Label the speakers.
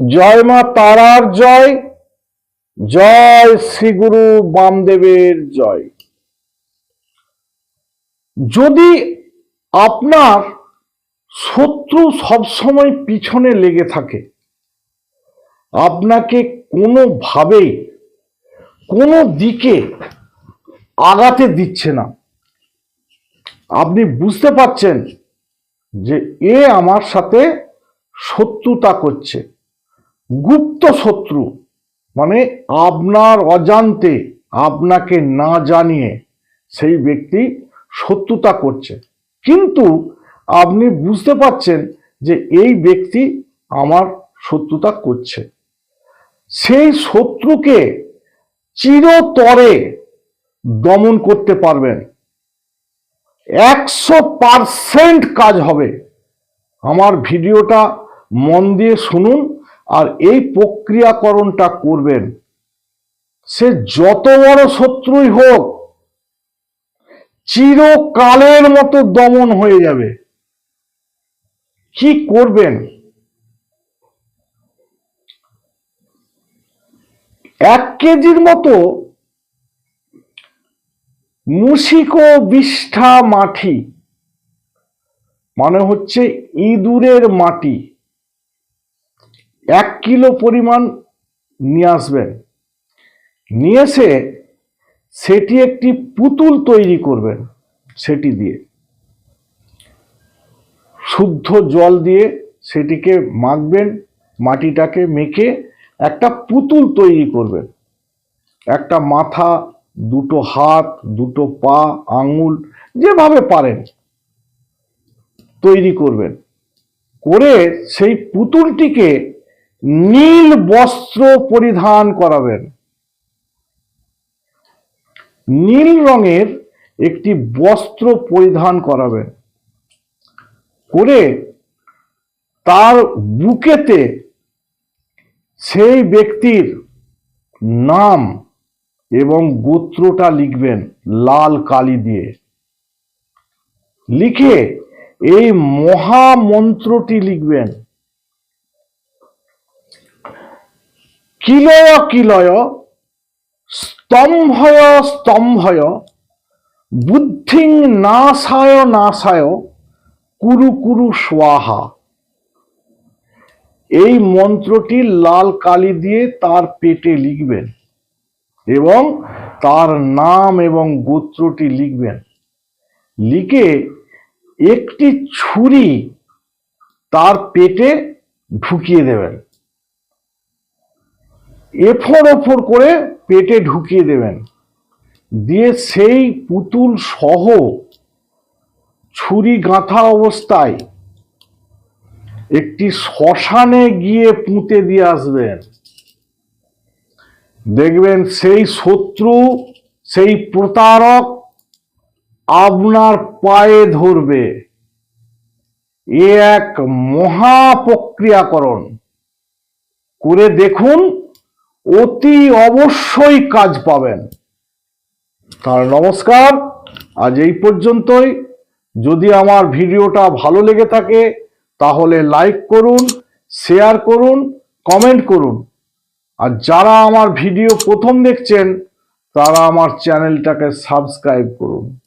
Speaker 1: জয় মা তারার জয় জয় শ্রী গুরু বামদেবের জয়। যদি আপনার শত্রু সবসময় পিছনে লেগে থাকে, আপনাকে কোনোভাবেই কোনো দিকে আগাতে দিচ্ছে না। আপনি বুঝতে পারছেন যে এ আমার সাথে শত্রুতা করছে। গুপ্ত শত্রু মানে আপনার অজান্তে আপনাকে না জানিয়ে সেই ব্যক্তি শত্রুতা করছে। কিন্তু আপনি বুঝতে পারছেন যে এই ব্যক্তি আমার শত্রুতা করছে। সেই শত্রুকে চিরতরে দমন করতে পারবেন। একশো পারসেন্ট কাজ হবে। আমার ভিডিওটা মন দিয়ে শুনুন আর এই প্রক্রিয়াকরণটা করবেন, সে যত বড় শত্রুই হোক, চিরকালের মতো দমন হয়ে যাবে। কি করবেন? এক কেজির মতো মুশিকো বিষ্ঠা মাটি মানে হচ্ছে ইঁদুরের মাটি এক কিলো পরিমাণ নিয়ে আসবেন নিয়ে এসে সেটি একটি পুতুল তৈরি করবেন সেটি দিয়ে। শুদ্ধ জল দিয়ে সেটিকে মাখবেন, মাটিটাকে মেখে একটা পুতুল তৈরি করবেন। একটা মাথা, দুটো হাত, দুটো পা, আঙুল, যেভাবে পারেন তৈরি করবেন। করে সেই পুতুলটিকে নীল বস্ত্র পরিধান করাবেন। নীল রঙের একটি বস্ত্র পরিধান করাবেন। করে তার বুকেতে সেই ব্যক্তির নাম এবং গোত্রটা লিখবেন লাল কালি দিয়ে। লিখে এই মহামন্ত্রটি লিখবেন। কিলয় কিলয়, স্তম্ভয় স্তম্ভয়, বুদ্ধিং নাশায় নাশায় কুরু কুরু স্বাহা। এই মন্ত্রটি লাল কালি দিয়ে তার পেটে লিখবেন এবং তার নাম এবং গোত্রটি লিখবেন। লিখে একটি ছুরি তার পেটে ঢুকিয়ে দেবেন। এফোর ওফোর করে পেটে ঢুকিয়ে দেবেন। দিয়ে সেই পুতুল সহ ছুরি গাঁথা অবস্থায় একটি শ্মশানে গিয়ে পুঁতে দিয়ে আসবেন। দেখবেন সেই শত্রু, সেই প্রতারক আপনার পায়ে ধরবে। এ এক মহাপ্রক্রিয়াকরণ। করে দেখুন অতি অবশ্যই কাজ পাবেন। তার নমস্কার, আজ এই পর্যন্তই। যদি আমার ভিডিওটা ভালো লেগে থাকে, তাহলে লাইক করুন, শেয়ার করুন, কমেন্ট করুন। আর যারা আমার ভিডিও প্রথম দেখছেন, তারা আমার চ্যানেলটাকে সাবস্ক্রাইব করুন।